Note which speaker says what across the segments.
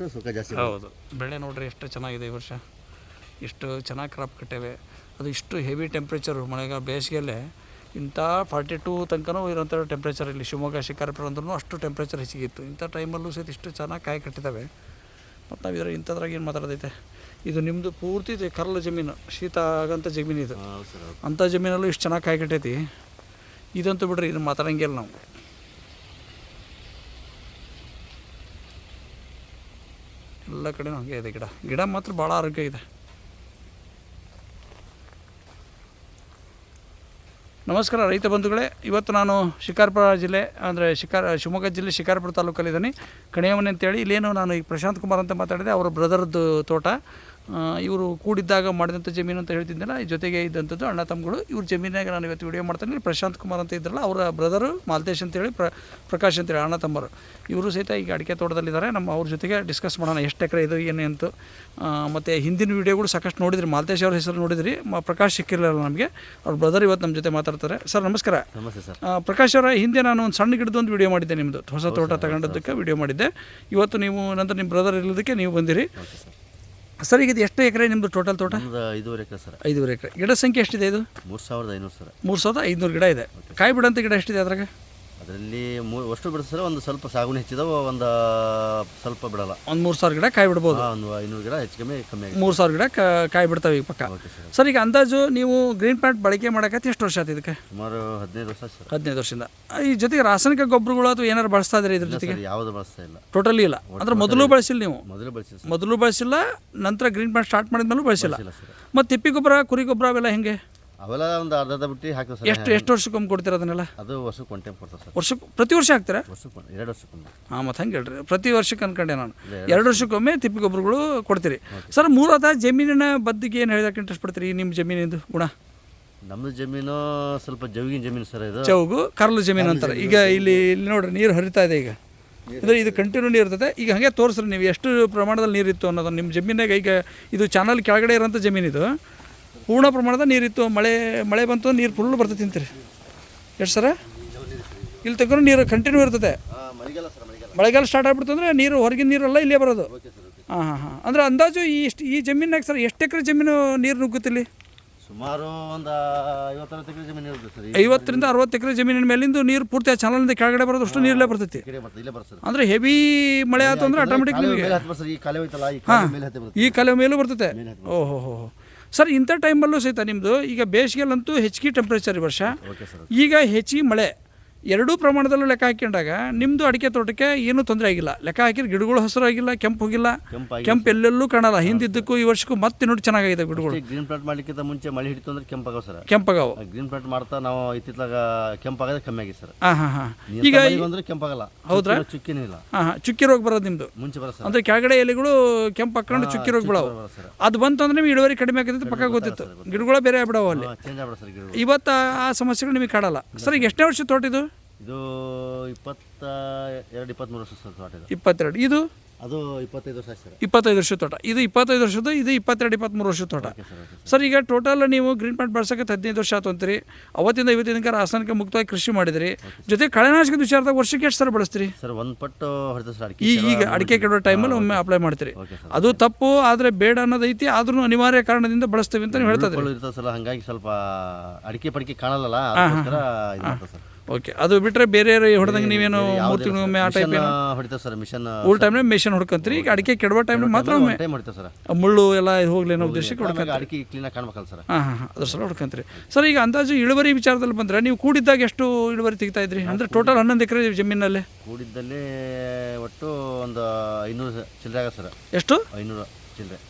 Speaker 1: ಅಷ್ಟು ಸುಖ ಜಾಸ್ತಿ
Speaker 2: ಹೌದು. ಬೆಳೆ ನೋಡ್ರಿ ಎಷ್ಟು ಚೆನ್ನಾಗಿದೆ ಈ ವರ್ಷ. ಎಷ್ಟು ಚೆನ್ನಾಗಿ ಕ್ರಾಪ್ ಕಟ್ಟೇವೆ. ಅದು ಇಷ್ಟು ಹೆವಿ ಟೆಂಪ್ರೇಚರು ಮಳೆಗಾಲ ಬೇಸಿಗೆಯಲ್ಲೇ ಇಂಥ ಫಾರ್ಟಿ ಟೂ ತನಕನೂ ಇರೋಂಥ ಟೆಂಪ್ರೇಚರ್ ಇಲ್ಲಿ ಶಿವಮೊಗ್ಗ ಶಿಕಾರಿಪುರ ಅಂದ್ರೂ ಅಷ್ಟು ಟೆಂಪ್ರೇಚರ್ ಹೆಚ್ಚಿಗಿತ್ತು. ಇಂಥ ಟೈಮಲ್ಲೂ ಸಹಿತ ಇಷ್ಟು ಚೆನ್ನಾಗಿ ಕಾಯಿ ಕಟ್ಟಿದ್ದಾವೆ ಮತ್ತು ನಾವು ಇದರ ಇಂಥದ್ರಾಗ ಏನು ಮಾತಾಡೋದೈತೆ? ಇದು ನಿಮ್ಮದು ಪೂರ್ತಿ ಕರ್ಲು ಜಮೀನು ಶೀತ ಆಗಂಥ ಜಮೀನು ಇದು ಅಂಥ ಜಮೀನಲ್ಲೂ ಇಷ್ಟು ಚೆನ್ನಾಗಿ ಕಾಯಿ ಕಟ್ಟೈತಿ. ಇದಂತೂ ಬಿಡ್ರಿ ಇದು ಮಾತಾಡೋಂಗಿಲ್ಲ ನಾವು. ಎಲ್ಲ ಕಡೆನೂ ಹಾಗೆ ಇದೆ ಗಿಡ. ಗಿಡ ಮಾತ್ರ ಭಾಳ ಆರೋಗ್ಯ ಇದೆ. ನಮಸ್ಕಾರ ರೈತ ಬಂಧುಗಳೇ, ಇವತ್ತು ನಾನು ಶಿಕಾರ್ಪುರ ಜಿಲ್ಲೆ, ಅಂದರೆ ಶಿಕಾರ, ಶಿವಮೊಗ್ಗ ಜಿಲ್ಲೆ ಶಿಕಾರ್ಪುರ ತಾಲೂಕಲ್ಲಿದ್ದೀನಿ. ಕಣಿಯವನೆ ಅಂತೇಳಿ ಇಲ್ಲೇನು ನಾನು ಈ ಪ್ರಶಾಂತ್ ಕುಮಾರ್ ಅಂತ ಮಾತಾಡಿದೆ, ಅವರ ಬ್ರದರ್ದು ತೋಟ. ಇವರು ಕೂಡಿದ್ದಾಗ ಮಾಡಿದಂಥ ಜಮೀನು ಅಂತ ಹೇಳ್ತಿದ್ದೆನಲ್ಲ ಈ ಜೊತೆಗೆ ಇದ್ದಂಥದ್ದು ಅಣ್ಣ ತಮ್ಮಗಳು. ಇವ್ರ ಜಮೀನಾಗ ನಾನು ಇವತ್ತು ವಿಡಿಯೋ ಮಾಡ್ತಾನೆ ಪ್ರಶಾಂತ್ ಕುಮಾರ್ ಅಂತ ಇದ್ರಲ್ಲ ಅವರ ಬ್ರದರು ಮಾಲ್ತೇಶ್ ಅಂತೇಳಿ ಪ್ರ ಪ್ರಕಾಶ್ ಅಂತೇಳಿ ಅಣ್ಣ ತಮ್ಮರು. ಇವರು ಸಹಿತ ಈಗ ಅಡಿಕೆ ತೋಟದಲ್ಲಿದ್ದಾರೆ. ನಮ್ಮ ಅವ್ರ ಜೊತೆಗೆ ಡಿಸ್ಕಸ್ ಮಾಡೋಣ ಎಷ್ಟು ಎಕರೆ ಇದು ಏನು ಅಂತ. ಮತ್ತು ಹಿಂದಿನ ವೀಡಿಯೋಗಳು ಸಾಕಷ್ಟು ನೋಡಿದ್ರಿ. ಮಾಲ್ತೇಶ್ ಅವ್ರ ಹೆಸರು ನೋಡಿದ್ರಿ. ಮ ಪ್ರಕಾಶ್ ಸಿಕ್ಕಿರಲಿಲ್ಲ ನಮಗೆ. ಅವ್ರ ಬ್ರದರ್ ಇವತ್ತು ನಮ್ಮ ಜೊತೆ ಮಾತಾಡ್ತಾರೆ. ಸರ್ ನಮಸ್ಕಾರ.
Speaker 1: ನಮಸ್ತೆ ಸರ್.
Speaker 2: ಪ್ರಕಾಶ್ ಅವರ ಹಿಂದೆ ನಾನು ಒಂದು ಸಣ್ಣ ಗಿಡದೊಂದು ವಿಡಿಯೋ ಮಾಡಿದ್ದೆ ನಿಮ್ಮದು ಹೊಸ ತೋಟ ತಗೊಂಡದ್ದಕ್ಕೆ ವಿಡಿಯೋ ಮಾಡಿದ್ದೆ. ಇವತ್ತು ನೀವು ನಂತರ ನಿಮ್ಮ ಬ್ರದರ್ ಇಲ್ಲದಕ್ಕೆ ನೀವು ಬಂದಿರಿ.
Speaker 1: ಸರ್
Speaker 2: ಈಗ ಇದು ಎಷ್ಟು ಎಕರೆ ನಿಮ್ಮದು ಟೋಟಲ್ ತೋಟ?
Speaker 1: ಐದೂವರೆ ಎಕರೆ ಸರ್.
Speaker 2: ಐದೂವರೆ ಎಕರೆ. ಗಿಡ ಸಂಖ್ಯೆ ಎಷ್ಟಿದೆ ಇದು?
Speaker 1: ಮೂರು ಸಾವಿರದ ಐನೂರು ಸರ್.
Speaker 2: ಮೂರು ಸಾವಿರದ ಐದುನೂರು ಗಿಡ ಇದೆ. ಕಾಯಿ ಬಿಡಂತ ಗಿಡ ಎಷ್ಟಿದೆ ಅದ್ರಾಗ?
Speaker 1: ಅದರಲ್ಲಿ ಮೂರು ಅಷ್ಟು ಬಿಡಿಸಿದ್ರೆ ಒಂದು ಸ್ವಲ್ಪ ಸಾಗುಣಿ ಹೆಚ್ಚಿದವು ಒಂದು ಸ್ವಲ್ಪ ಬಿಡಲ್ಲ.
Speaker 2: ಒಂದು ಮೂರು ಸಾವಿರ ಗಿಡ ಕಾಯಿ ಬಿಡ್ಬೋದು.
Speaker 1: ಒಂದು ಐನೂರು ಗಿಡ ಹೆಚ್ಚು ಕಮ್ಮಿ ಕಮ್ಮಿ ಆಗಿದೆ.
Speaker 2: ಮೂರು ಸಾವಿರ ಗಿಡ ಕ- ಕಾಯಿ ಬಿಡ್ತಾವೆ ಈಗ ಪಕ್ಕ.
Speaker 1: Okay sir.
Speaker 2: ಸರ್ ಈಗ ಅಂದಾಜು ನೀವು ಗ್ರೀನ್ ಪ್ಲಾಂಟ್ ಬಳಕೆ ಮಾಡಕತ್ತೆ ಎಷ್ಟು ವರ್ಷ ಆಯ್ತು ಇದಕ್ಕೆ?
Speaker 1: ಸುಮಾರು ಹದಿನೈದು ವರ್ಷ ಸರ್.
Speaker 2: ಹದಿನೈದು ವರ್ಷದಿಂದ. ಈ ಜೊತೆಗೆ ರಾಸಾಯನಿಕ ಗೊಬ್ಬರಗಳು ಅಥವಾ ಏನಾರು ಬಳಸ್ತಾ ಇದ್ರೆ
Speaker 1: ಇದ್ರ
Speaker 2: ಜೊತೆಗೆ?
Speaker 1: ಸರ್ ಯಾವುದು ಬಳಸ್ತಾ ಇಲ್ಲ.
Speaker 2: ಟೋಟಲಿ ಇಲ್ಲ. ಅಂದ್ರೆ ಮೊದಲು ಬಳಸಿಲ್ಲ ನೀವು?
Speaker 1: ಮೊದಲು ಬಳಸಿ ಸರ್.
Speaker 2: ಮೊದಲು ಬಳಸಿಲ್ಲ ನಂತರ ಗ್ರೀನ್ ಪ್ಲಾಂಟ್ ಸ್ಟಾರ್ಟ್ ಮಾಡಿದ್ಮೇಲೂ ಬಳಸಿಲ್ಲ.
Speaker 1: ಇಲ್ಲ ಸರ್.
Speaker 2: ಮತ್ತು ತಿಪ್ಪಿ ಗೊಬ್ಬರ ಕುರಿ ಗೊಬ್ಬರ ಅವೆಲ್ಲ ಹೆಂಗೆ?
Speaker 1: ಅವೆಲ್ಲ ಒಂದು ಅರ್ಧ ಬಿಟ್ಟು ಹಾಕಿವಿ ಸರ್
Speaker 2: ಎಷ್ಟು ಎಷ್ಟು ವರ್ಷಕ್ಕೊಮ್ಮೆ ಕೊಡ್ತೀರ ಅದನ್ನೆಲ್ಲ?
Speaker 1: ಅದು ವರ್ಷಕ್ಕೆ ಒನ್ ಟೈಮ್ ಕೊಡ್ತಾರೆ ಸರ್.
Speaker 2: ವರ್ಷಕ್ಕೆ ಪ್ರತಿ ವರ್ಷ ಹಾಕ್ತೀರಾ?
Speaker 1: ವರ್ಷಕ್ಕೆ ಎರಡು ವರ್ಷಕ್ಕೊಮ್ಮೆ
Speaker 2: ಹಾಂ ಮತ್ತು ಹಂಗೆ ಹೇಳ್ರಿ. ಪ್ರತಿ ವರ್ಷಕ್ಕೆ ಅನ್ಕೊಂಡೆ ನಾನು. ಎರಡು ವರ್ಷಕ್ಕೊಮ್ಮೆ ತಿಪ್ಪಿ ಗೊಬ್ಬರಗಳು ಕೊಡ್ತೀರಿ. ಸರ್ ಮೂಲತಃ ಜಮೀನಿನ ಬದ್ದಿಗೆ ಏನು ಹೇಳಿದಾಗ ಇಂಟ್ರೆಸ್ಟ್ ಪಡ್ತೀರಿ? ನಿಮ್ಮ ಜಮೀನಿಂದು ಗುಣ?
Speaker 1: ನಮ್ಮದು ಜಮೀನು ಸ್ವಲ್ಪ ಜವಿಗಿನ ಜಮೀನು ಸರ್ ಇದು.
Speaker 2: ಚೌಗು ಕರ್ಲು ಜಮೀನು ಅಂತಾರೆ. ಈಗ ಇಲ್ಲಿ ಇಲ್ಲಿ ನೋಡ್ರಿ ನೀರು ಹರಿತಾ ಇದೆ ಈಗ. ಅಂದರೆ ಇದು ಕಂಟಿನ್ಯೂ ನೀರು ಇರ್ತದೆ. ಈಗ ಹಾಗೆ ತೋರಿಸ್ರಿ ನೀವು ಎಷ್ಟು ಪ್ರಮಾಣದಲ್ಲಿ ನೀರಿತ್ತು ಅನ್ನೋದು ನಿಮ್ಮ ಜಮೀನಾಗ ಈಗ ಇದು ಚಾನಲ್ ಕೆಳಗಡೆ ಇರೋಂಥ ಜಮೀನಿದು. ಪೂರ್ಣ ಪ್ರಮಾಣದ ನೀರಿತ್ತು ಮಳೆ ಮಳೆ ಬಂತು ನೀರು ಫುಲ್ ಬರ್ತೈತೆ ಅಂತೀರಿ. ಎಷ್ಟು ಸರ? ಇಲ್ಲಿ ತಗೊಂಡು ನೀರು ಕಂಟಿನ್ಯೂ ಇರ್ತದೆ.
Speaker 1: ಮಳೆಗಾಲ
Speaker 2: ಸ್ಟಾರ್ಟ್ ಆಗ್ಬಿಡ್ತು ಅಂದರೆ ನೀರು ಹೊರಗಿನ ನೀರೆಲ್ಲ ಇಲ್ಲೇ ಬರೋದು. ಹಾಂ ಹಾಂ ಹಾಂ. ಅಂದರೆ ಅಂದಾಜು ಈ ಇಷ್ಟು ಈ ಜಮೀನಾಗ ಸರ್ ಎಷ್ಟು ಎಕರೆ ಜಮೀನು ನೀರು ನುಗ್ಗುತ್ತಿಲ್ಲಿ
Speaker 1: ಸುಮಾರು ಒಂದು ಐವತ್ತರವತ್ತು ಎಕರೆ ಜಮೀನು ಇರುತ್ತೆ ಸರ್.
Speaker 2: ಐವತ್ತರಿಂದ ಅರವತ್ತು ಎಕರೆ ಜಮೀನಿನ ಮೇಲಿಂದ ನೀರು ಪೂರ್ತಿ ಚಾನಲಿಂದ ಕೆಳಗಡೆ ಬರೋದು ಅಷ್ಟು ನೀರಲ್ಲೇ ಬರ್ತೈತಿ. ಅಂದರೆ ಹೆವಿ ಮಳೆ ಆಯ್ತು ಅಂದ್ರೆ ಆಟೋಮೆಟಿಕ್ ನಿಮಗೆ.
Speaker 1: ಈ ಕಾಲುವೆ ಕಾಲುವೆ ಮೇಲೆ ಬರುತ್ತೆ.
Speaker 2: ಓಹೋ ಹೋ. ಸರ್ ಇಂಥ ಟೈಮಲ್ಲೂ ಸಹಿತ ನಿಮ್ಮದು ಈಗ ಬೇಸಿಗೆಲ್ಲಂತೂ ಹೆಚ್ಚಿಗೆ ಟೆಂಪ್ರೇಚರ್ ಈ ವರ್ಷ. ಈಗ ಹೆಚ್ಚಿಗೆ ಮಳೆ. ಎರಡೂ ಪ್ರಮಾಣದಲ್ಲೂ ಲೆಕ್ಕ ಹಾಕೊಂಡಾಗ ನಿಮ್ಮದು ಅಡಿಕೆ ತೋಟಕ್ಕೆ ಏನೂ ತೊಂದರೆ ಆಗಿಲ್ಲ. ಲೆಕ್ಕ ಹಾಕಿದ್ರೆ ಗಿಡಗಳು ಹಸಿರಾಗಿಲ್ಲ ಕೆಂಪು ಹೋಗಿಲ್ಲ. ಕೆಂಪು ಎಲ್ಲೆಲ್ಲೂ ಕಾಣಲ್ಲ. ಹಿಂದಿದ್ದಕ್ಕೂ ಈ ವರ್ಷಕ್ಕೂ ಮತ್ತೆ ನೋಡಿ ಚೆನ್ನಾಗಿದೆ ಗಿಡಗಳು.
Speaker 1: ಗ್ರೀನ್ ಪ್ಲಾಂಟ್ ಮಾಡ್ಲಿಕ್ಕಿಂತ ಮುಂಚೆ ಮಳೆ ಹಿಡಿತು ಅಂದ್ರೆ ಕೆಂಪಾಗವ ಸರ್.
Speaker 2: ಕೆಂಪಾಗವು.
Speaker 1: ಗ್ರೀನ್ ಪ್ಲಾಂಟ್ ಮಾಡ್ತಾ ನಾವು ಇತ್ತಿತ್ತಾಗ ಕೆಂಪಾಗದೆ ಕಮ್ಮಿ ಆಗಿದೆ ಸರ್.
Speaker 2: ಹಾಂ ಹಾಂ ಹಾಂ
Speaker 1: ಈಗ ಅಂದ್ರೆ ಕೆಂಪಾಗಲ್ಲ.
Speaker 2: ಹೌದ್ರಾ?
Speaker 1: ಚುಕ್ಕಿನೂ- ಇಲ್ಲ.
Speaker 2: ಹಾಂ ಹಾಂ ಚುಕ್ಕಿ ರೋಗ ಬರೋದು ನಿಮ್ಮದು
Speaker 1: ಮುಂಚೆ ಬರೋ ಸರ್.
Speaker 2: ಅಂದರೆ ಕೆಳಗಡೆ ಎಲೆಗಳು ಕೆಂಪು ಹಾಕೊಂಡು ಚುಕ್ಕಿ ರೋಗ ಬಿಡವು ಅದು ಬಂತು ಅಂದ್ರೆ ನಿಮ್ಗೆ ಇಳುವರಿ ಕಡಿಮೆ ಆಗುತ್ತೆ ಪಕ್ಕ ಗೊತ್ತಿತ್ತು. ಗಿಡಗಳು ಬೇರೆ ಆಗ್ಬಿಡವು ಅಲ್ಲಿ. ಇವತ್ತು ಆ ಸಮಸ್ಯೆಗಳು ನಿಮಗೆ ಕಾಡಲ್ಲ ಸರ್ ಈಗ ಎಷ್ಟನೇ ವರ್ಷ ತೋಟ ಇದು
Speaker 1: ಇಪ್ಪತ್ತ ಎರಡು ಇಪ್ಪತ್ತ್ಮೂರು ವರ್ಷ ಸರ್ ತೋಟ ಇದು.
Speaker 2: ಇಪ್ಪತ್ತೆರಡು. ಇದು?
Speaker 1: ಅದು ಇಪ್ಪತ್ತೈದು ವರ್ಷ ಸರ್.
Speaker 2: ಇಪ್ಪತ್ತೈದು ವರ್ಷದ ತೋಟ. ಇದು ಇಪ್ಪತ್ತೈದು ವರ್ಷದ ಇದು ಇಪ್ಪತ್ತೆರಡು ಇಪ್ಪತ್ತ್ಮೂರು ವರ್ಷದ ತೋಟ.
Speaker 1: Sir
Speaker 2: sir. ಈಗ ಟೋಟಲ್ ನೀವು ಗ್ರೀನ್ ಪ್ಲಾಂಟ್ ಬಳಸಕ್ಕೆ ಹದಿನೈದು ವರ್ಷ ಆತು ಅಂತೀರಿ. ಅವತ್ತಿಂದ ದಿನಕ್ಕೆ ರಾಸಾಯನಿಕ ಮುಕ್ತವಾಗಿ ಕೃಷಿ ಮಾಡಿದ್ರಿ. ಜೊತೆ ಕಳೆನಾಶಕದ ವಿಚಾರದಾಗ ವರ್ಷಕ್ಕೆ ಎಷ್ಟು ಸರ್ ಬಳಸ್ತೀರಿ?
Speaker 1: ಸರ್ ಒಂದು ಪಟ್ಟು ಹೊಡೆದ ಸರ್ ಅಡಿಕೆ
Speaker 2: ಈ ಈಗ ಅಡಿಕೆ ಕೆಡೋ ಟೈಮಲ್ಲಿ ಒಮ್ಮೆ ಅಪ್ಲೈ ಮಾಡ್ತೀರಿ.
Speaker 1: Okay sir.
Speaker 2: ಅದು ತಪ್ಪು ಆದರೆ ಬೇಡ ಅನ್ನೋದೈತಿ ಆದ್ರೂ ಅನಿವಾರ್ಯ ಕಾರಣದಿಂದ ಬಳಸ್ತೀವಿ ಅಂತ ನೀವು ಹೇಳ್ತಾ ಇದ್ರಿ
Speaker 1: ಇರ್ತದೆ ಸರ್ ಹಂಗಾಗಿ ಸ್ವಲ್ಪ ಅಡಿಕೆ ಪಡಿಕೆ ಕಾಣಲ್ಲ ಅದಕ್ಕೋಸ್ಕರ ಇದು ಸರ್.
Speaker 2: ಓಕೆ ಅದು ಬಿಟ್ಟರೆ ಬೇರೆ ಹೊಡೆದಂಗೆ ನೀವೇನು ಮೂರು ತಿಂಗಳೊಮ್ಮೆ ಆ ಟೈಪ್
Speaker 1: ಮಿಷನ್ ಹೊಡಿತೇವೆ ಸರ್ ಮಿಷನ್
Speaker 2: ಉಳ್ ಟೈಮ್ನಾಗ ಮಿಷನ್ ಹೊಡ್ಕೊಂತೀರಿ ಈಗ ಅಡಿಕೆ ಕೆಡುವ ಟೈಮ್ ಮಾತ್ರ ಒಮ್ಮೆ
Speaker 1: ಟೈಮ್ ಹೊಡಿತೇವೆ ಸರ್.
Speaker 2: ಮುಳ್ಳು ಎಲ್ಲ ಹೋಗ್ಲಿ ಅನ್ನೋ ಉದ್ದೇಶಕ್ಕೆ
Speaker 1: ಹೊಡ್ಕೊಂತ ಅಡಿಕೆ ಕ್ಲೀನಾಗಿ ಕಾಣ್ಬೇಕಲ್ಲ ಸರ್.
Speaker 2: ಹಾಂ ಹಾಂ ಅದ್ರ ಸಲ ಹೊಡ್ಕೊಂತೀರಿ. ಸರ್ ಈಗ ಅಂದಾಜು ಇಳುವರಿ ವಿಚಾರದಲ್ಲಿ ಬಂದರೆ ನೀವು ಕೂಡಿದ್ದಾಗ ಎಷ್ಟು ಇಳುವರಿ ತೆಗಿತಾ ಇದ್ರಿ? ಅಂದರೆ ಟೋಟಲ್ ಹನ್ನೊಂದು ಎಕರೆ ಜಮೀನಲ್ಲಿ?
Speaker 1: ಕೂಡಿದ್ದಲ್ಲಿ ಒಟ್ಟು ಒಂದು ಐನೂರು ಚಿಲ್ಲರೆ ಆಗ ಸರ್.
Speaker 2: ಎಷ್ಟು?
Speaker 1: ಐನೂರು ಚಿಲ್ಲರೆ.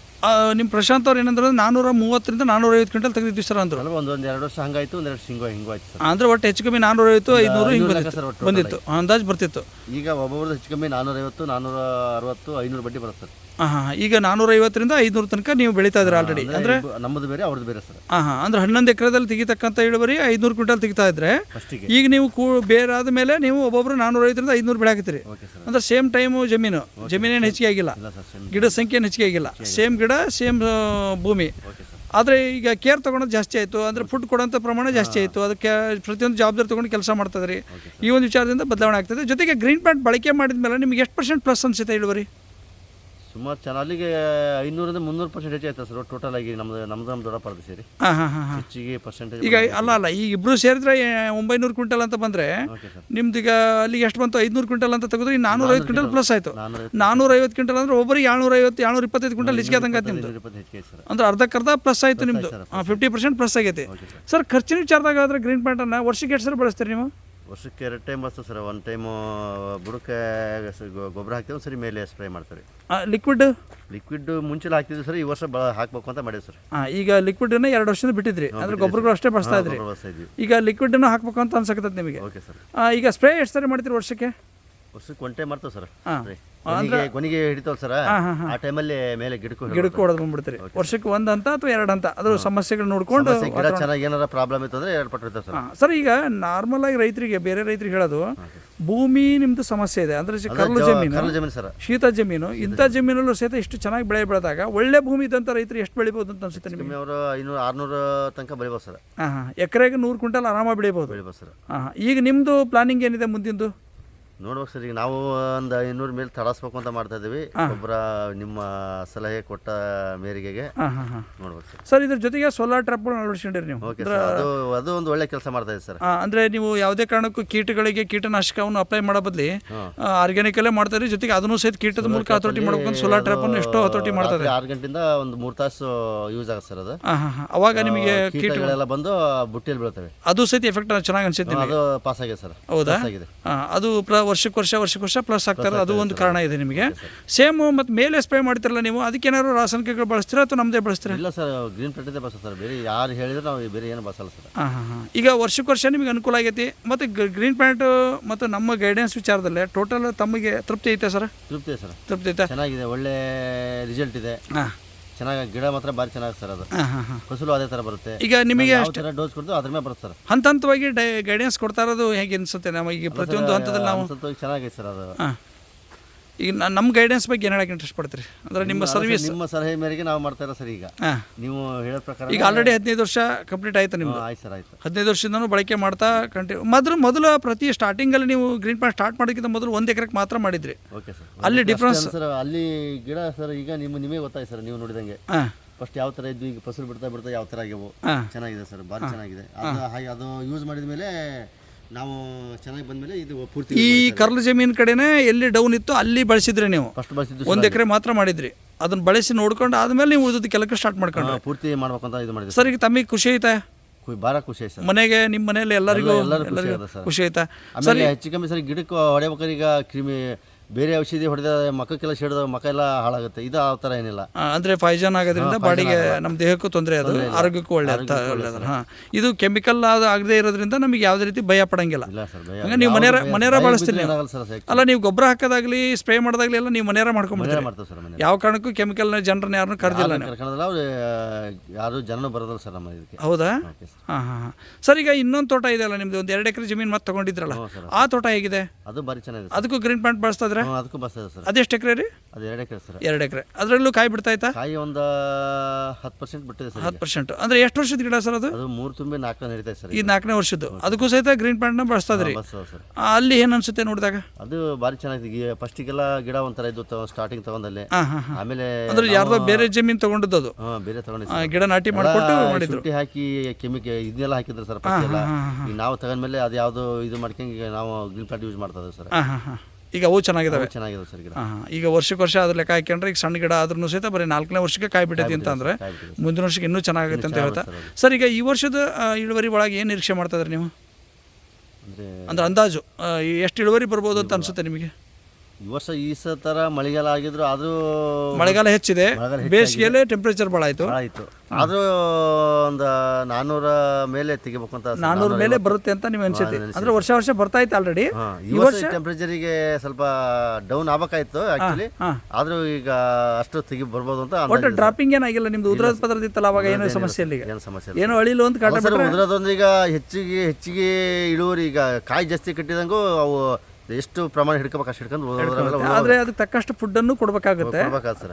Speaker 2: ನಿಮ್ಮ ಪ್ರಶಾಂತ್ ಅವ್ರು ಏನಂದ್ರೆ ನಾನ್ನೂರ ಮೂವತ್ತರಿಂದ ನಾನ್ನೂರ ಐವತ್ತು ಕ್ವಿಂಟಲ್ ತೆಗೆದಿದ್ವಿ ಸರ್ ಅಂದರು.
Speaker 1: ಒಂದೊಂದು ಒಂದು ಒಂದು ಎರಡು ವರ್ಷ ಹಂಗಾಯ್ತು ಒಂದೆರಡು ಎರಡು ಹಿಂಗೋ ಹಿಂಗೋ ಆಯ್ತು ಸರ್.
Speaker 2: ಅಂದರೆ ಒಟ್ಟು ಹೆಚ್ಚು ಕಮ್ಮಿ ನಾನ್ನೂರ ಐವತ್ತು ಐನೂರು ಹಿಂಗೆ ಬಂದಿತ್ತು. ಬಂದಿತ್ತು. ಅಂದಾಜು ಬರ್ತಿತ್ತು.
Speaker 1: ಈಗ ಒಬ್ಬೊಬ್ರದ್ದು ಹೆಚ್ಚು ಕಮ್ಮಿ ನಾನ್ನೂರೈವತ್ತು ನಾನ್ನೂರ ಅರವತ್ತು ಐನೂರು ಬಡ್ಡಿ ಬರುತ್ತೆ ಸರ್.
Speaker 2: ಹಾಂ ಹಾಂ ಈಗ ನಾನೂರ ಐವತ್ತರಿಂದ ಐನೂರು ತನಕ ನೀವು ಬೆಳೀತಾ ಇದ್ರೆ ಆಲ್ರೆಡಿ
Speaker 1: ಅಂದ್ರೆ ನಮ್ಮದು ಬೇರೆ ಅವ್ರದ್ದು ಬೇರೆ ಸರ್.
Speaker 2: ಹಾಂ ಹಾಂ ಅಂದ್ರೆ ಹನ್ನೊಂದು ಎಕರೆದಲ್ಲಿ ತೆಗಿತಕ್ಕಂಥ ಇಳುವರಿ ಐನೂರು ಕ್ವಿಂಟಲ್ ತೆಗಿತಾ ಇದ್ರೆ
Speaker 1: ಫಸ್ಟಿಗೆ.
Speaker 2: ಈಗ ನೀವು ಕೂ ಬೇರಾದ ಮೇಲೆ ನೀವು ಒಬ್ಬೊಬ್ರು ನಾನೂರ ಐವತ್ತರಿಂದ ಬೆಳೆ
Speaker 1: ಓಕೆ ಸರ್.
Speaker 2: ಅಂದ್ರೆ ಸೇಮ್ ಟೈಮು ಜಮೀನು. ಜಮೀನೇನು ಹೆಚ್ಚಿಗೆ ಆಗಿಲ್ಲ.
Speaker 1: ಇಲ್ಲ ಸರ್ ಸೇಮ್
Speaker 2: ಗಿಡ ಸಂಖ್ಯೆ ಏನು ಹೆಚ್ಚಿಗೆ ಆಗಿಲ್ಲ. ಸೇಮ್ ಗಿಡ ಸೇಮ್ ಭೂಮಿ.
Speaker 1: Okay sir.
Speaker 2: ಆದರೆ ಈಗ ಕೇರ್ ತೊಗೊಳೋದು ಜಾಸ್ತಿ ಆಯಿತು. ಅಂದರೆ ಫುಡ್ ಕೊಡೋಂಥ ಪ್ರಮಾಣ ಜಾಸ್ತಿ ಆಯಿತು. ಅದಕ್ಕೆ ಪ್ರತಿಯೊಂದು ಜವಾಬ್ದಾರಿ ತೊಗೊಂಡು ಕೆಲಸ ಮಾಡ್ತದ್ರಿ ಈ ಒಂದು ವಿಚಾರದಿಂದ ಬದಲಾವಣೆ ಆಗ್ತದೆ ಜೊತೆಗೆ ಗ್ರೀನ್ ಪ್ಲಾಂಟ್ ಬಳಕೆ ಮಾಡಿದ ಮೇಲೆ ನಿಮ್ಗೆ ಎಷ್ಟು ಪರ್ಸೆಂಟ್ ಪ್ಲಸ್ ಅನ್ಸುತ್ತೆ ಇಳುವರಿ?
Speaker 1: ಸುಮಾರು ಚೆನ್ನಾಗಿ ಅಲ್ಲಿಗೆ ಐನೂರಿಂದ ಮುನ್ನೂರು ಪರ್ಸೆಂಟ್ ಹೆಚ್ಚು ಆಯ್ತು ಸರ್ ಟೋಟಲ್ ಆಗಿ ನಮ್ದು ನಮ್ದು ನಮ್ಮ ದೊಡ್ಡಪ್ಪ ಸೇರಿ.
Speaker 2: ಹಾಂ ಹಾಂ ಹಾಂ ಹಾಂ.
Speaker 1: ಹೆಚ್ಚಿಗೆ ಪರ್ಸೆಂಟೇಜ್
Speaker 2: ಈಗ ಅಲ್ಲ ಅಲ್ಲ ಈಗ ಇಬ್ಬರು ಸೇರಿದ್ರೆ ಒಂಬೈನೂರು ಕ್ವಿಂಟಲ್ ಅಂತ ಬಂದರೆ
Speaker 1: ಓಕೆ ಸರ್.
Speaker 2: ನಿಮ್ದು ಈಗ ಅಲ್ಲಿಗೆ ಎಷ್ಟು ಬಂತು? ಐದುನೂರು ಕ್ವಿಂಟಲ್ ಅಂತ ತೆಗೆದ್ರೆ ಈ ನಾನ್ನೂರೈವತ್ತು ಕ್ವಿಂಟಲ್ ಪ್ಲಸ್ ಆಯಿತು.
Speaker 1: ನಾನೂರ
Speaker 2: ಐವತ್ತು ಕ್ವಿಂಟಲ್ ಅಂದ್ರೆ ಒಬ್ಬರಿಗೆ ಏಳ್ನೂರೈವತ್ತು ಏಳ್ನೂರ ಇಪ್ಪತ್ತೈದು ಕ್ವಿಂಟಲ್ ಹೆಚ್ಚಿಗೆ ಆದಂಗೆ ಆಯ್ತು ನಿಮ್ದು.
Speaker 1: ಇಪ್ಪತ್ತು ಹೆಚ್ಚಿಗೆ ಆಯ್ತು ಸರ್.
Speaker 2: ಅಂದ್ರೆ ಅರ್ಧಕ್ಕರ್ಧ ಪ್ಲಸ್ ಆಯಿತು ನಿಮ್ಮದು ಫಿಫ್ಟಿ ಪರ್ಸೆಂಟ್ ಪ್ಲಸ್ ಆಗೈತೆ.
Speaker 1: ಸರ್.
Speaker 2: ಸರ್ ಖರ್ಚಿನ ವಿಚಾರದಾಗ ಆದ್ರೆ ಗ್ರೀನ್ ಪ್ಯಾಂಟನ್ನು ವರ್ಷಕ್ಕೆ ಎಷ್ಟು ಸರ್ ಬಳಸ್ತೀರಿ ನೀವು?
Speaker 1: ವರ್ಷಕ್ಕೆ ಎರಡು ಟೈಮ್ ಬರ್ತದೆ ಸರ್. ಒಂದು ಟೈಮು ಬುಡಕ್ಕೆ ಗೊಬ್ಬರ ಹಾಕ್ತೀವಿ ಒಂದು ಸರಿ ಮೇಲೆ ಸ್ಪ್ರೇ ಮಾಡ್ತೀವಿ.
Speaker 2: ಲಿಕ್ವಿಡ್
Speaker 1: ಲಿಕ್ವಿಡ್ ಮುಂಚೆಲ್ಲ ಹಾಕ್ತಿದ್ವಿ ಸರ್ ಈ ವರ್ಷ ಬ ಹಾಕ್ಬೇಕು ಅಂತ ಮಾಡಿದ್ವಿ ಸರ್.
Speaker 2: ಹಾಂ ಈಗ ಲಿಕ್ವಿಡನ್ನ ಎರಡು ವರ್ಷದಿಂದ ಬಿಟ್ಟಿದ್ರಿ. ಅಂದ್ರೆ ಗೊಬ್ಬರಗಳು ಅಷ್ಟೇ ಬಳಸ್ತಾ ಇದ್ರಿ.
Speaker 1: ಈಗ ಲಿಕ್ವಿಡ್ ಇದ್ವಿ.
Speaker 2: ಈಗ ಲಿಕ್ವಿಡನ್ನು ಹಾಕ್ಬೇಕು ಅಂತ ಅನ್ಸಕತ್ತದ ನಿಮಗೆ?
Speaker 1: ಓಕೆ ಸರ್
Speaker 2: ಈಗ ಸ್ಪ್ರೇ ಎಷ್ಟು ಸರಿ ಮಾಡ್ತೀರಿ ವರ್ಷಕ್ಕೆ?
Speaker 1: ವರ್ಷಕ್ಕೆ ಒನ್ ಟೈಮ್ ಮಾಡ್ತೇವೆ ಸರ್.
Speaker 2: ಹಾಂ.
Speaker 1: ಸ್ಪ್ರೇ. ಕೊನೆಗೆ ಕೊನೆಗೆ ಸರ? ಆ ಟೈಮಲ್ಲಿ ಮೇಲೆ ಗಿಡಕ್ಕೂ
Speaker 2: ಗಿಡಕ್ಕೆ ಹೊಡೆದು ಬಂದ್ಬಿಡ್ತೀರಿ ವರ್ಷಕ್ಕೆ ಒಂದಂತ ಅಥವಾ ಎರಡು ಅಂತ ಅದ್ರ ಸಮಸ್ಯೆಗಳು ನೋಡ್ಕೊಂಡು
Speaker 1: ಗಿಡ ಚೆನ್ನಾಗಿ ಏನಾರ ಪ್ರಾಬ್ಲಮ್ ಇತ್ತು ಅಂದ್ರೆ ಎರಡು ಪಟ್ಟು ಸರ್.
Speaker 2: ಸರ್ ಈಗ ನಾರ್ಮಲ್ ಆಗಿ ರೈತರಿಗೆ ಬೇರೆ ರೈತರಿಗೆ ಹೇಳೋದು ಭೂಮಿ ನಿಮ್ದು ಸಮಸ್ಯೆ ಇದೆ. ಅಂದ್ರೆ ಕರ್ಲು ಜಮೀನು
Speaker 1: ಸರ್.
Speaker 2: ಶೀತ ಜಮೀನು ಇಂಥ ಜಮೀನಲ್ಲೂ ಸಹಿತ ಇಷ್ಟು ಚೆನ್ನಾಗಿ ಬೆಳೆ ಬೆಳೆದಾಗ ಒಳ್ಳೆ ಭೂಮಿ ಇದ್ದಂಥ ರೈತರು ಎಷ್ಟು ಬೆಳಿಬೋದು ಅಂತ ಅನ್ಸುತ್ತೆ ನಿಮಗೆ?
Speaker 1: ಅವರು ಐನೂರು ಆರ್ನೂರ ತನಕ ಬೆಳಿಬೋದು ಸರ್.
Speaker 2: ಹಾಂ ಹಾಂ. ಎಕರೆಗೆ ನೂರು ಕ್ವಿಂಟಲ್ ಆರಾಮಾಗಿ ಬೆಳಿಬೋದು.
Speaker 1: ಬೆಳಿಬೋದು ಸರ್.
Speaker 2: ಹಾಂ ಹಾಂ. ಈಗ ನಿಮ್ಮದು ಪ್ಲಾನಿಂಗ್ ಏನಿದೆ ಮುಂದಿಂದು?
Speaker 1: ನೋಡ್ಬೇಕು ಸರ್ ಈಗ ನಾವು ಒಂದು ಐನೂರು ಮೇಲೆ ತಡಸ್ಬೇಕು ಅಂತ ಮಾಡ್ತಾ ಇದ್ದೀವಿ. ಒಬ್ಬರ ನಿಮ್ಮ ಸಲಹೆ ಕೊಟ್ಟ ಮೇರೆಗೆ ನೋಡ್ಬೇಕು ಸರ್.
Speaker 2: ಸರ್ ಇದ್ರ ಜೊತೆಗೆ ಸೋಲಾರ್ ಟ್ರಾಪ್ ಅಳವಡಿಸ್ಕೊಂಡಿರಿ ನೀವು.
Speaker 1: ಓಕೆ ಸರ್ ಅದು ಅದು ಒಂದು ಒಳ್ಳೆ ಕೆಲಸ ಮಾಡ್ತಾ ಇದೆ ಸರ್.
Speaker 2: ಆ, ಅಂದ್ರೆ ನೀವು ಯಾವುದೇ ಕಾರಣಕ್ಕೂ ಕೀಟಗಳಿಗೆ ಕೀಟನಾಶಕವನ್ನು ಅಪ್ಲೈ ಮಾಡೋ ಬದಲಿ ಆರ್ಗ್ಯಾನಿಕಲ್ಲೇ ಮಾಡ್ತಾ ಮಾಡ್ತಾರೆ ಜೊತೆಗೆ ಅದನ್ನು ಸಹಿತ ಕೀಟದ ಮೂಲಕ ಹತೋಟಿ ಮಾಡ್ಬೇಕಂತ ಸೋಲಾರ್ ಟ್ರಾಪನ್ನು ಎಷ್ಟೋ ಹತೋಟಿ ಮಾಡ್ತಾರೆ
Speaker 1: ರಾತ್ರಿ ಆರು ಗಂಟೆಯಿಂದ ಒಂದು ಮೂರು ತಾಸು ಯೂಸ್ ಆಗುತ್ತೆ ಸರ್ ಅದು.
Speaker 2: ಅವಾಗ ನಿಮಗೆ
Speaker 1: ಕೀಟಗಳೆಲ್ಲ ಬಂದು ಬುಟ್ಟಿಯಲ್ಲಿ ಬೀಳ್ತವೆ
Speaker 2: ಅದು ಸಹಿತ ಎಫೆಕ್ಟ್ ಚೆನ್ನಾಗಿ ಅನ್ಸುತ್ತೆ ನಿಮಗೆ.
Speaker 1: ಅದು ಪಾಸ್ ಆಗಿದೆ ಸರ್.
Speaker 2: ಹೌದಾ?
Speaker 1: ಪಾಸ್ ಆಗಿದೆ.
Speaker 2: ಆ, ಅದು ಪ್ರ ವರ್ಷಕ್ಕೆ ವರ್ಷ ವರ್ಷಕ್ಕೆ ವರ್ಷ ಪ್ಲಸ್ ಆಗ್ತಾರೆ ಅದು ಒಂದು ಕಾರಣ ಇದೆ ನಿಮಗೆ. ಸೇಮ್ ಮತ್ತು ಮೇಲೆ ಸ್ಪ್ರೇ ಮಾಡ್ತಿರಲ್ಲ ನೀವು ಅದಕ್ಕೇನಾದ್ರು ರಾಸಾಯನಿಕಗಳು ಬಳಸ್ತೀರಾ ಅಥವಾ ನಮ್ಮದೇ ಬಳಸ್ತೀರಾ?
Speaker 1: ಇಲ್ಲ ಸರ್ ಗ್ರೀನ್ ಪ್ಲೇಟಿದೆ ಬಳಸ ಸರ್ ಬೇರೆ ಯಾರು ಹೇಳಿದ್ರೆ ನಾವು ಬೇರೆ ಏನು ಬಳಸಲ್ಲ ಸರ್
Speaker 2: ಹಾಂ ಹಾಂ ಹಾಂ. ಈಗ ವರ್ಷಕ್ಕೆ ವರ್ಷ ನಿಮಗೆ ಅನುಕೂಲ ಆಗೈತಿ. ಮತ್ತು ಗ್ರೀನ್ ಪ್ಯಾಂಟ್ ಮತ್ತು ನಮ್ಮ ಗೈಡೆನ್ಸ್ ವಿಚಾರದಲ್ಲೇ ಟೋಟಲ್ ತಮಗೆ ತೃಪ್ತಿ ಐತೆ ಸರ್
Speaker 1: ತೃಪ್ತಿ ಸರ್
Speaker 2: ತೃಪ್ತಿ ಐತೆ?
Speaker 1: ಚೆನ್ನಾಗಿದೆ ಒಳ್ಳೆ ರಿಸಲ್ಟ್ ಇದೆ.
Speaker 2: ಹಾಂ.
Speaker 1: ಚೆನ್ನಾಗಿ ಗಿಡ ಮಾತ್ರ ಭಾರಿ ಚೆನ್ನಾಗಿ ಸರ್ ಅದು.
Speaker 2: ಹಾಂ ಹಾಂ ಹಾಂ.
Speaker 1: ಫಸಲು ಅದೇ ಥರ ಬರುತ್ತೆ.
Speaker 2: ಈಗ ನಿಮಗೆ
Speaker 1: ಯಾವ ಥರ ಡೋಸ್ ಕೊಡ್ತೀವಿ ಅದ್ರ ಮೇಲೆ ಬರುತ್ತೆ ಸರ್.
Speaker 2: ಹಂತ ಹಂತವಾಗಿ ಗೈಡೆನ್ಸ್ ಕೊಡ್ತಾ ಇರೋದು ಹೇಗೆ ಅನಿಸುತ್ತೆ? ನಮಗೆ ಪ್ರತಿಯೊಂದು ಹಂತದಲ್ಲಿ ನಾವು
Speaker 1: ಸ್ವಲ್ಪ ಚೆನ್ನಾಗಿದೆ ಸರ್ ಅದು.
Speaker 2: ಈಗ ನಮ್ಮ ಗೈಡೆನ್ಸ್ ಬಗ್ಗೆ ಏನು ಹೇಳಕ್ಕೆ ಇಂಟ್ರೆಸ್ಟ್ ಪಡ್ತೀರಿ? ಅಂದರೆ ನಿಮ್ಮ ಸರ್ವಿಸ್
Speaker 1: ನಿಮ್ಮ ಸಲಹೆ ಮೇರೆಗೆ ನಾವು ಮಾಡ್ತಾ ಇರೋ ಸರ್ ಈಗ.
Speaker 2: ಹಾಂ.
Speaker 1: ನೀವು ಹೇಳೋ ಪ್ರಕಾರ
Speaker 2: ಈಗ ಆಲ್ರೆಡಿ ಹದಿನೈದು ವರ್ಷ ಕಂಪ್ಲೀಟ್ ಆಯ್ತು ನಿಮ್ಗೆ
Speaker 1: ಆಯ್ತು ಸರ್ ಆಯ್ತು.
Speaker 2: ಹದಿನೈದು ವರ್ಷದಿಂದನೂ ಬಳಕೆ ಮಾಡ್ತಾ ಕಂಟಿನ್ಯೂ ಮೊದಲು ಮೊದಲು ಪ್ರತಿ ಸ್ಟಾರ್ಟಿಂಗಲ್ಲಿ ನೀವು ಗ್ರೀನ್ ಪ್ಲಾಂಟ್ ಸ್ಟಾರ್ಟ್ ಮಾಡೋಕ್ಕಿಂತ ಮೊದಲು ಒಂದು ಎಕರೆಗೆ ಮಾತ್ರ ಮಾಡಿದ್ರಿ.
Speaker 1: ಓಕೆ ಸರ್
Speaker 2: ಅಲ್ಲಿ ಡಿಫ್ರೆನ್ಸ್
Speaker 1: ಸರ್ ಅಲ್ಲಿ ಗಿಡ ಸರ್ ಈಗ ನಿಮ್ಮ ನಿಮಗೆ ಗೊತ್ತಾಯ್ತು ಸರ್ ನೀವು ನೋಡಿದಂಗೆ.
Speaker 2: ಹಾಂ.
Speaker 1: ಫಸ್ಟ್ ಯಾವ ಥರ ಇದ್ವಿ ಈಗ ಫಸಲು ಬಿಡ್ತಾ ಬಿಡ್ತಾ ಯಾವ ಥರ ಆಗ್ಯವು
Speaker 2: ಹಾಂ.
Speaker 1: ಚೆನ್ನಾಗಿದೆ ಸರ್ ಭಾರಿ ಚೆನ್ನಾಗಿದೆ. ಅದು ಹಾಗೆ ಅದು ಯೂಸ್ ಮಾಡಿದ ಮೇಲೆ ನಾವು ಚೆನ್ನಾಗಿ ಬಂದಮೇಲೆ ಇದು ಪೂರ್ತಿ
Speaker 2: ಈ ಕರ್ಲು ಜಮೀನ್ ಕಡೆನೇ ಎಲ್ಲಿ ಡೌನ್ ಇತ್ತು ಅಲ್ಲಿ ಬಳಸಿದ್ರಿ ನೀವು?
Speaker 1: ಫಸ್ಟ್ ಬಳಸಿದ್ದು
Speaker 2: ಒಂದು ಎಕರೆ ಮಾತ್ರ ಮಾಡಿದ್ರಿ. ಅದನ್ನ ಬಳಸಿ ನೋಡ್ಕೊಂಡು ಆದ್ಮೇಲೆ ನೀವು ಉಳಿದ ಕೆಲಕ್ಕೆ ಸ್ಟಾರ್ಟ್
Speaker 1: ಮಾಡ್ಕೊಂಡು ಪೂರ್ತಿ ಮಾಡ್ಬೇಕಂತ ಅಂತ ಇದು ಮಾಡಿದ್ವಿ
Speaker 2: ಸರ್ ಈಗ ತಮಗೆ ಖುಷಿ ಐತೆ?
Speaker 1: ಭಾಳ ಖುಷಿ ಆಯ್ತು ಸರ್.
Speaker 2: ಮನೆಗೆ ನಿಮ್ಮ ಮನೆಯಲ್ಲಿ ಎಲ್ಲರಿಗೂ ಎಲ್ಲರಿಗೂ ಖುಷಿ ಆಯ್ತಾ
Speaker 1: ಸರಿ. ಹೆಚ್ಚು ಕಮ್ಮಿ ಸರ್ ಗಿಡಕ್ಕೆ ಹೊಡೆಬೇಕಾದ್ರೆ ಈಗ ಕ್ರಿಮಿ ಬೇರೆ ಔಷಧಿ ಹೊಡೆದ ಮಕ್ಕಕ್ಕೆಲ್ಲ ಸಿಡಿದ ಮಕ್ಕ ಎಲ್ಲ ಹಾಳಾಗುತ್ತೆ. ಇದು ಆ ಥರ ಏನಿಲ್ಲ.
Speaker 2: ಅಂದರೆ ಫೈಜನ್ ಆಗೋದ್ರಿಂದ ಬಾಡಿಗೆ ನಮ್ಮ ದೇಹಕ್ಕೂ ತೊಂದರೆ ಅದು ಆರೋಗ್ಯಕ್ಕೂ ಒಳ್ಳೆ ಒಳ್ಳೆಯದು ಹಾಂ. ಇದು ಕೆಮಿಕಲ್ ಅದು ಆಗದೆ ಇರೋದ್ರಿಂದ ನಮಗೆ ಯಾವುದೇ ರೀತಿ ಭಯ ಪಡಂಗಿಲ್ಲ.
Speaker 1: ಇಲ್ಲ ಸರ್ ಭಯ
Speaker 2: ಹಂಗ ನೀವು ಮನೆಯರ ಮನೆಯರ ಬಳಸ್ತೀರಿ ನೀವು.
Speaker 1: ಏನಾಗಲ್ಲ ಸರ್ ಸಾಕು.
Speaker 2: ಅಲ್ಲ ನೀವು ಗೊಬ್ಬರ ಹಾಕೋದಾಗ್ಲಿ ಸ್ಪ್ರೇ ಮಾಡೋದಾಗ್ಲಿ ಎಲ್ಲ ನೀವು ಮನೆಯರ ಮಾಡ್ಕೊಂಡ್ಬಿಡ್ತೀರಿ
Speaker 1: ಸರ್ ಮನೆ
Speaker 2: ಯಾವ ಕಾರಣಕ್ಕೂ ಕೆಮಿಕಲ್ನ ಜನರನ್ನ ಯಾರನ್ನೂ ಕರೆದಿಲ್ಲ ನೀವು.
Speaker 1: ಕರ್ಕೊಂಡಲ್ಲ ಅವ್ರು ಯಾರು ಜನನೂ ಬರೋದಲ್ಲ ಸರ್ ನಮ್ಮ ಇದಕ್ಕೆ.
Speaker 2: ಹೌದಾ?
Speaker 1: Okay sir.
Speaker 2: ಹಾಂ ಹಾಂ ಹಾಂ. ಸರ್ ಈಗ ಇನ್ನೊಂದು ತೋಟ ಇದೆಯಲ್ಲ ನಿಮ್ದು ಒಂದು ಎರಡು ಎಕರೆ ಜಮೀನು ಮತ್ತೆ ತಗೊಂಡಿದ್ರಲ್ಲ ಆ ತೋಟ ಹೇಗಿದೆ?
Speaker 1: ಅದು ಬಾರಿ ಚೆನ್ನಾಗಿದೆ
Speaker 2: ಅದಕ್ಕೂ ಗ್ರೀನ್ ಪ್ಯಾಂಟ್ ಬಳಸ್ತಾ ಇದ್ರೆ
Speaker 1: ಹ್ಞೂ ಅದಕ್ಕೂ ಬರ್ತದೆ ಸರ್.
Speaker 2: ಅದೆಷ್ಟು ಎಕರೆ ರೀ?
Speaker 1: ಅದು ಎರಡು ಎಕರೆ ಸರ್.
Speaker 2: ಎರಡು ಎಕರೆ. ಅದರಲ್ಲೂ ಕಾಯಿ ಬಿಡ್ತಾ ಆಯ್ತಾ
Speaker 1: ಕಾಯಿ ಒಂದು ಹತ್ತು ಪರ್ಸೆಂಟ್ ಬಿಟ್ಟಿದೆ ಸರ್.
Speaker 2: ಹತ್ತು ಪರ್ಸೆಂಟ್ ಅಂದರೆ ಎಷ್ಟು ವರ್ಷದ ಗಿಡ ಸರ್ ಅದು?
Speaker 1: ಅದು ಮೂರು ತುಂಬಿ ನಾಲ್ಕು ನಡೀತಾ ಸರ್
Speaker 2: ಈ ನಾಲ್ಕನೇ ವರ್ಷದ್ದು. ಅದಕ್ಕೂ ಸಹಿತ ಗ್ರೀನ್ ಪ್ಯಾಂಟ್ನ ಬಳಸ್ತಾ ಇದ್ರಿ
Speaker 1: ಬಸ್ ಸರ್.
Speaker 2: ಅಲ್ಲಿ ಏನು ಅನ್ಸುತ್ತೆ ನೋಡಿದಾಗ?
Speaker 1: ಅದು ಭಾರಿ ಚೆನ್ನಾಗಿದೆ. ಫಸ್ಟಿಗೆಲ್ಲ ಗಿಡ ಒಂಥರ ಇದ್ದು ಸ್ಟಾರ್ಟಿಂಗ್ ತಗೊಂಡಲ್ಲಿ. ಆಮೇಲೆ
Speaker 2: ಅಂದ್ರೆ ಯಾರ್ದೋ ಬೇರೆ ಜಮೀನ್ ತಗೊಂಡದ್ದು ಅದು.
Speaker 1: ಹಾಂ ಬೇರೆ ತಗೊಂಡಿದ್ದೆ
Speaker 2: ಆ, ಗಿಡ ನಾಟಿ ಮಾಡ್ಕೊಂಡು ಮಾಡಿದ್ರು.
Speaker 1: ಶುಂಠಿ ಹಾಕಿ ಕೆಮಿಕಲ್ ಇದನ್ನೆಲ್ಲ ಹಾಕಿದ್ರು ಸರ್ ಫಸ್ಟ್ ಎಲ್ಲ ಈಗ ನಾವು ತಗೊಂಡ್ಮೇಲೆ ಅದು ಯಾವುದು ಇದು ಮಾಡ್ಕೊಂಡು ಈಗ ನಾವು ಗ್ರೀನ್ ಪ್ಲಾಂಟ್ ಯೂಸ್ ಮಾಡ್ತಾ ಇದ್ದೀವಿ ಸರ್.
Speaker 2: ಹಾಂ ಹಾಂ ಹಾಂ. ಈಗ ಅವು ಚೆನ್ನಾಗಿದ್ದಾವೆ
Speaker 1: ಅದು ಚೆನ್ನಾಗಿದೆ ಸರ್ ಗಿಡ.
Speaker 2: ಹಾಂ ಹಾಂ ಈಗ ವರ್ಷಕ್ಕೆ ವರ್ಷ ಅದ್ರ ಲೆಕ್ಕ ಹಾಕ್ಯಂಡ್ರೆ ಈಗ ಸಣ್ಣ ಗಿಡ ಆದ್ರೂ ಸಹಿತ ಬರೀ ನಾಲ್ಕನೇ ವರ್ಷಕ್ಕೆ ಕಾಯಿ ಬಿಟ್ಟೈತಿ ಅಂತ ಅಂದ್ರೆ ಮುಂದಿನ ವರ್ಷಕ್ಕೆ ಇನ್ನೂ ಚೆನ್ನಾಗುತ್ತೆ ಅಂತ ಹೇಳ್ತಾ.
Speaker 1: ಸರ್
Speaker 2: ಈಗ ಈ ವರ್ಷದ ಇಳುವರಿ ಒಳಗೆ ಏನು ನಿರೀಕ್ಷೆ ಮಾಡ್ತಾ ಇದ್ರಿ ನೀವು?
Speaker 1: ಅಂದ್ರೆ
Speaker 2: ಅಂದಾಜು ಎಷ್ಟು ಇಳುವರಿ ಬರ್ಬೋದು ಅಂತ ಅನ್ಸುತ್ತೆ ನಿಮಗೆ?
Speaker 1: ಈ ವರ್ಷ ಈ ಸ ಥರ ಮಳೆಗಾಲ ಆಗಿದ್ರು ಅದು
Speaker 2: ಮಳೆಗಾಲ ಹೆಚ್ಚಿದೆ.
Speaker 1: ಮಳೆಗಾಲ
Speaker 2: ಬೇಸಿಗೆಯಲ್ಲೇ ಟೆಂಪ್ರೇಚರ್ ಭಾಳ ಆಯಿತು.
Speaker 1: ಆಯಿತು. ಆದರೂ ಒಂದು ನಾನ್ನೂರ ಮೇಲೆ ತೆಗಿಬೇಕು ಅಂತ ಸರ್.
Speaker 2: ನಾನ್ನೂರ ಮೇಲೆ ಬರುತ್ತೆ ಅಂತ ನೀವು ಅನ್ಸುತ್ತೆ. ಅಂದ್ರೆ ವರ್ಷ ವರ್ಷ ಬರ್ತಾ ಇತ್ತು ಆಲ್ರೆಡಿ
Speaker 1: ಹಾಂ ಈ ವರ್ಷ ಟೆಂಪ್ರೇಚರಿಗೆ ಸ್ವಲ್ಪ ಡೌನ್ ಆಗ್ಬೇಕಾಯ್ತು ಆ್ಯಕ್ಚುಲಿ
Speaker 2: ಹಾಂ.
Speaker 1: ಆದರೂ ಈಗ ಅಷ್ಟು ತೆಗಿ ಬರ್ಬೋದು ಅಂತ
Speaker 2: ಒಟ್ಟು ಡ್ರಾಪಿಂಗ್ ಏನಾಗಿಲ್ಲ ನಿಮ್ದು ಉದ್ರದ ಪದ್ರದ ಇತ್ತಲ್ಲ ಅವಾಗ ಏನೋ ಸಮಸ್ಯೆ ಇಲ್ಲ ಈಗ.
Speaker 1: ಏನು ಸಮಸ್ಯೆ ಇಲ್ಲ
Speaker 2: ಏನೋ ಅಳಿಲು ಅಂತ ಕಾಟ
Speaker 1: ಸರ್ ಉದ್ರದೊಂದು ಈಗ ಹೆಚ್ಚಿಗೆ ಹೆಚ್ಚಿಗೆ ಇಳುವರಿ ಈಗ ಕಾಯಿ ಜಾಸ್ತಿ ಕಟ್ಟಿದಂಗೂ ಅವು ಎಷ್ಟು ಪ್ರಮಾಣ ಹಿಡ್ಕೋಬೇಕು ಅಷ್ಟು ಹಿಡ್ಕೊಂಡು ಉಳ್ದೋದ್ರೆಲ್ಲ
Speaker 2: ಅದಕ್ಕೆ ತಕ್ಕಷ್ಟು ಫುಡ್ಡನ್ನು ಕೊಡಬೇಕಾಗುತ್ತೆ.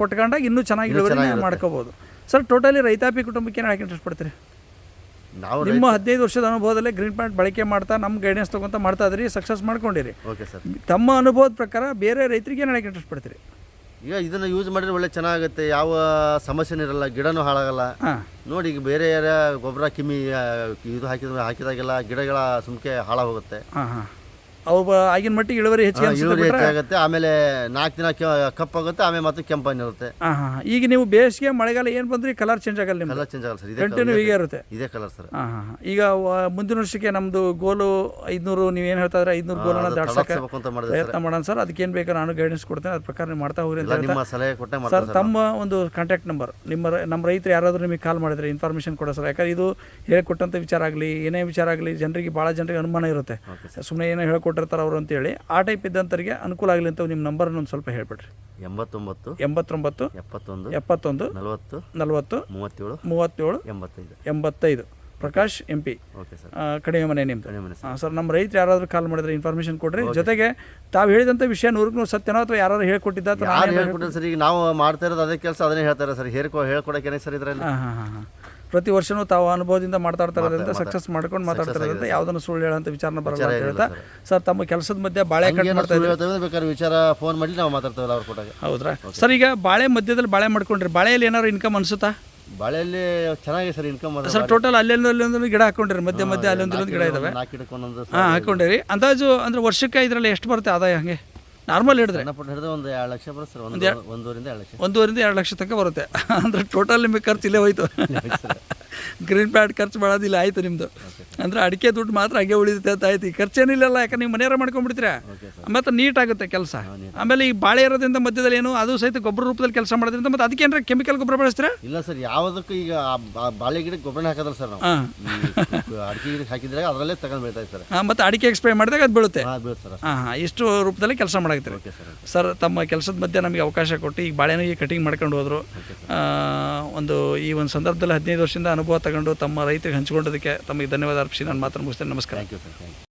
Speaker 2: ಕೊಟ್ಕೊಂಡಾಗ ಇನ್ನೂ ಚೆನ್ನಾಗಿ ಇಳುವರಿ ಮಾಡ್ಕೋಬಹುದು ಸರ್ ಟೋಟಲಿ ರೈತಾಪಿ ಕುಟುಂಬಕ್ಕೆ ಏನು ಇಂಟ್ರೆಸ್ಟ್ ಪಡ್ತೀರಿ
Speaker 1: ನಾವು
Speaker 2: ನಿಮ್ಮ ಹದಿನೈದು ವರ್ಷದ ಅನುಭವದಲ್ಲೇ ಗ್ರೀನ್ ಪ್ಲಾಂಟ್ ಬಳಕೆ ಮಾಡ್ತಾ ನಮ್ಮ ಗೈಡೆನ್ಸ್ ತಗೊಂತ ಮಾಡ್ತಾ ಇದ್ರಿ ಸಕ್ಸಸ್ ಮಾಡ್ಕೊಂಡಿರಿ.
Speaker 1: Okay sir.
Speaker 2: ತಮ್ಮ ಅನುಭವದ ಪ್ರಕಾರ ಬೇರೆ ರೈತರಿಗೆ ಏನು ಇಂಟ್ರೆಸ್ಟ್ ಪಡ್ತೀರಿ
Speaker 1: ಈಗ ಇದನ್ನು ಯೂಸ್ ಮಾಡಿದ್ರೆ ಒಳ್ಳೆ ಚೆನ್ನಾಗುತ್ತೆ ಯಾವ ಸಮಸ್ಯೆನೂ ಇರಲ್ಲ ಗಿಡನೂ ಹಾಳಾಗಲ್ಲ. ನೋಡಿ ಈಗ ಬೇರೆ ಯಾರ ಗೊಬ್ಬರ ಕಿಮ್ಮಿ ಇದು ಹಾಕಿದ ಹಾಕಿದಾಗೆಲ್ಲ ಗಿಡಗಳ ಸುಮ್ಕೆ ಹಾಳಾಗೋಗುತ್ತೆ.
Speaker 2: ಅವು ಬ- ಆಗಿನ ಮಟ್ಟಿಗೆ ಇಳುವರಿ ಹೆಚ್ಚಿಗೆ ಅನ್ಸುತ್ತೆ
Speaker 1: ಇಳುವರಿ
Speaker 2: ಬಿಟ್ರೆ
Speaker 1: ಹೆಚ್ಚಾಗುತ್ತೆ. ಆಮೇಲೆ ನಾಲ್ಕು ದಿನ ಕಪ್ಪಾಗುತ್ತೆ ಆಮೇಲೆ ಮತ್ತೆ ಕೆಂಪನ್ನಿರುತ್ತೆ
Speaker 2: ಹಾಂ ಹಾಂ ಈಗ ನೀವು ಬೇಸಿಗೆ ಮಳೆಗಾಲ ಏನು ಬಂದ್ರಿ? ಕಲರ್ ಚೇಂಜ್ ಆಗಲ್ಲ ನಿಮ್ದು.
Speaker 1: ಕಲರ್ ಚೇಂಜ್ ಆಗಲ್ಲ ಸರ್. ಇದೇ
Speaker 2: ಕಂಟಿನ್ಯೂ ಹೀಗೆ ಇರುತ್ತೆ.
Speaker 1: ಇದೇ ಕಲರ್ ಸರ್.
Speaker 2: ಹಾಂ ಹಾಂ ಹಾಂ. ಈಗ ವ- ಮುಂದಿನ ವರ್ಷಕ್ಕೆ ನಮ್ಮದು ಗೋಲು ಐದುನೂರು ನೀವು ಹೇಳ್ತಾ ಇದ್ರೆ ಐದುನೂರು ಗೋಲನ್ನ ದಾಟ್ಸಕ್ಕೆ
Speaker 1: ಅಂತ ಮಾಡಿದ್ರೆ
Speaker 2: ಪ್ರಯತ್ನ ಮಾಡೋಣ ಸರ್. ಅದಕ್ಕೇನು ಬೇಕು ನಾನು ಗೈಡೆನ್ಸ್ ಕೊಡ್ತೇನೆ. ಅದ್ರ ಪ್ರಕಾರ ನೀವು ಮಾಡ್ತಾ ಹೋಗ್ರಿ ಅಂತ
Speaker 1: ಎಲ್ಲ ನಿಮ್ಮ ಸಲಹೆ ಕೊಟ್ಟೆ
Speaker 2: ಸರ್
Speaker 1: ಮಾಡ್ತಾರೆ ಸರ್
Speaker 2: ತಮ್ಮ ಒಂದು ಕಾಂಟ್ಯಾಕ್ಟ್ ನಂಬರ್ ನಿಮ್ಮ ರ- ನಮ್ಮ ರೈತರು ಯಾರಾದರೂ ನಿಮಗೆ ಕಾಲ್ ಮಾಡಿದ್ರೆ ಇನ್ಫಾರ್ಮೇಷನ್ ಕೊಡ ಸರ್ ಯಾಕಂದ್ರೆ ಇದು ಹೇಳ್ಕೊಟ್ಟಂಥ ವಿಚಾರ ಆಗಲಿ ಏನೇ ವಿಚಾರ ಆಗಲಿ ಜನರಿಗೆ ಭಾಳ ಜನರಿಗೆ ಅನುಮಾನ ಇರುತ್ತೆ. ಸುಮ್ಮನೆ ಏನೋ ಹೇಳ್ಕೊಟ್ಟಿರ್ತಾರೆ ಅವರು ಅಂತೇಳಿ ಆ ಟೈಪ್ ಇದ್ದಂಥವ್ರಿಗೆ ಅನುಕೂಲ ಆಗಲಿ ಅಂತ ನಿಮ್ಮ ನಂಬರ್ನ ಒಂದು ಸ್ವಲ್ಪ ಹೇಳ್ಬಿಡ್ರಿ.
Speaker 1: ಎಂಬತ್ತೊಂಬತ್ತು
Speaker 2: ಎಂಬತ್ತೊಂಬತ್ತು
Speaker 1: ಎಪ್ಪತ್ತೊಂದು
Speaker 2: ಎಪ್ಪತ್ತೊಂದು
Speaker 1: ನಲವತ್ತು
Speaker 2: ನಲವತ್ತು
Speaker 1: ಮೂವತ್ತೇಳು
Speaker 2: ಮೂವತ್ತೇಳು
Speaker 1: ಎಂಬತ್ತೈದು.
Speaker 2: ಎಂಬತ್ತೈದು. Prakash M P.
Speaker 1: Okay sir.
Speaker 2: ಕಡಿಮೆ ಮನೆ ನಿಮ್ಮದು ಹಾಂ ಸರ್ ನಮ್ಮ ರೈತರು ಯಾರಾದರೂ ಕಾಲ್ ಮಾಡಿದ್ರೆ ಇನ್ಫಾರ್ಮೇಷನ್ ಕೊಡ್ರಿ. ಜೊತೆಗೆ ತಾವು ಹೇಳಿದಂಥ ವಿಷಯ ನೂರಕ್ಕೆ ನೂರು ಸತ್ಯನೋ ಅಥವಾ ಯಾರು ಹೇಳ್ಕೊಟ್ಟಿದ್ದ?
Speaker 1: ಹೇಳ್ಕೊಟ್ರೆ ಸರ್ ಈಗ ನಾವು ಮಾಡ್ತಾ ಇರೋದು ಅದೇ ಕೆಲಸ ಅದನ್ನೇ ಹೇಳ್ತಾರೆ ಸರ್. ಹೇರ್ಕೊ ಹೇಳ್ಕೊಡಕ್ಕೆ ಸರ್ ಇದರಲ್ಲಿ?
Speaker 2: ಹಾಂ ಹಾಂ ಹಾಂ. ಪ್ರತಿ ವರ್ಷನೂ ತಾವು ಅನುಭವದಿಂದ ಮಾತಾಡ್ತಾ ಇರೋದ್ರಿಂದ ಸಕ್ಸಸ್ ಮಾಡ್ಕೊಂಡು ಮಾತಾಡ್ತಾ ಇರೋದ್ರಿಂದ ಯಾವುದನ್ನು ಸುಳ್ಳು ಹೇಳೋಂಥ ವಿಚಾರನ ಬರಲ್ಲ ಅಂತ ಹೇಳ್ತಾ ಸರ್. ತಮ್ಮ ಕೆಲಸದ ಮಧ್ಯೆ ಬಾಳೆ ಕಟ್ ಮಾಡ್ತಾ ಇದ್ದೀವಿ
Speaker 1: ಬೇಕಾದ್ರೆ ವಿಚಾರ ಫೋನ್ ಮಾಡಿ ನಾವು ಮಾತಾಡ್ತೇವಲ್ಲ ಅವ್ರ
Speaker 2: ಹೌದ್ರಾ? ಸರ್ ಈಗ ಬಾಳೆ ಮಧ್ಯದಲ್ಲಿ ಬಾಳೆ ಮಾಡ್ಕೊಂಡ್ರಿ. ಬಾಳೆಯಲ್ಲಿ ಏನಾದ್ರು ಇನ್ಕಮ್ ಅನ್ಸುತ್ತಾ?
Speaker 1: ಬಾಳೆಯಲ್ಲಿ ಚೆನ್ನಾಗಿದೆ ಸರ್ ಇನ್ಕಮ್
Speaker 2: ಸರ್ ಟೋಟಲ್ ಅಲ್ಲೊಂದು ಅಲ್ಲೊಂದು ಗಿಡ ಹಾಕೊಂಡಿರಿ. ಮಧ್ಯ ಮಧ್ಯ ಅಲ್ಲೊಂದು ಗಿಡ ಇದಾವೆ. ಹಾಕೊಂಡಿರಿ. ಅಂದಾಜು ಅಂದ್ರೆ ವರ್ಷಕ್ಕೆ ಇದರಲ್ಲಿ ಎಷ್ಟು ಬರುತ್ತೆ ಆದಾಯ ಹಂಗೆ? ನಾರ್ಮಲ್ ಹಿಡಿದ್ರೆ.
Speaker 1: ಪುಟ್ಟ ಹಿಡಿದು ಒಂದು ಎರಡು ಲಕ್ಷ ಬರುತ್ತೆ ಸರ್ ಒಂದು ಒಂದೂರಿಂದ ಎರಡು ಲಕ್ಷ.
Speaker 2: ಒಂದೂವರೆಯಿಂದ ಎರಡು ಲಕ್ಷ ತನಕ ಬರುತ್ತೆ. ಅಂದ್ರೆ ಟೋಟಲ್ ನಿಮಗೆ ಖರ್ಚು ಇಲ್ಲೇ ಹೋಯ್ತು. ಗ್ರೀನ್ ಪ್ಯಾಡ್ ಖರ್ಚು ಮಾಡೋದಿಲ್ಲ ಆಯ್ತು ನಿಮ್ಮದು ಅಂದ್ರೆ ಅಡಿಕೆ ದುಡ್ಡು ಮಾತ್ರ ಹಾಗೆ ಉಳಿದಿದೆ ಅಂತ ಆಯ್ತು. ಈ ಖರ್ಚೇನಿಲ್ಲಲ್ಲ ಯಾಕಂದ್ರೆ ನೀವು ಮನೆಯವ್ರ ಮಾಡ್ಕೊಂಡ್ಬಿಡ್ತೀರಾ? ಮತ್ತೆ ನೀಟ್ ಆಗುತ್ತೆ ಕೆಲಸ ಆಮೇಲೆ ಈ ಬಾಳೆ ಇರೋದ್ರಿಂದ ಮಧ್ಯದಲ್ಲಿ ಏನು ಅದು ಸಹಿತ ಗೊಬ್ಬರ ರೂಪದಲ್ಲಿ ಕೆಲಸ ಮಾಡೋದ್ರಿಂದ ಮತ್ತು ಅದಕ್ಕೆ ಏನಾರ ಕೆಮಿಕಲ್ ಗೊಬ್ಬರ ಬಳಸ್ತೀರಾ?
Speaker 1: ಇಲ್ಲ ಸರ್ ಯಾವುದಕ್ಕೂ ಈಗ ಬಾಳೆ ಗಿಡಕ್ಕೆ ಗೊಬ್ಬರ ಹಾಕೋದಲ್ಲ ಸರ್ ನಾವು. ಅಡಿಕೆ ಗಿಡಕ್ಕೆ ಹಾಕಿದ್ರೆ ಅದರಲ್ಲೇ ತಗೊಂಡು ಬೆಳಿತಾ ಸರ್
Speaker 2: ಹಾಂ ಮತ್ತು ಅಡಿಕೆ ಎಕ್ಸ್ಪ್ರೇ ಮಾಡಿದಾಗ ಅದು ಬೀಳುತ್ತೆ.
Speaker 1: ಹಾಂ
Speaker 2: ಹಾಂ ಇಷ್ಟು ರೂಪದಲ್ಲಿ ಕೆಲಸ ಮಾಡಾಕ್ತೀರಿ
Speaker 1: ಸರ್
Speaker 2: ತಮ್ಮ ಕೆಲಸದ ಮಧ್ಯೆ ನಮಗೆ ಅವಕಾಶ ಕೊಟ್ಟು ಈಗ ಈ ಕಟಿಂಗ್ ಮಾಡ್ಕೊಂಡು ಹೋದರು. ಒಂದು ಈ ಒಂದು ಸಂದರ್ಭದಲ್ಲಿ ಹದಿನೈದು ವರ್ಷದಿಂದ ಅನುಭವ ತಗೊಂಡು ತಮ್ಮ ರೈತರಿಗೆ ಹಂಚ್ಕೊಂಡೋದಕ್ಕೆ ತಮಗೆ ಧನ್ಯವಾದ ಅರ್ಪಿಸಿ. ನಾನು ಮಾತ್ರ ಮುಗಿಸ್ತೇನೆ. ನಮಸ್ಕಾರ.
Speaker 1: Thank you sir thank you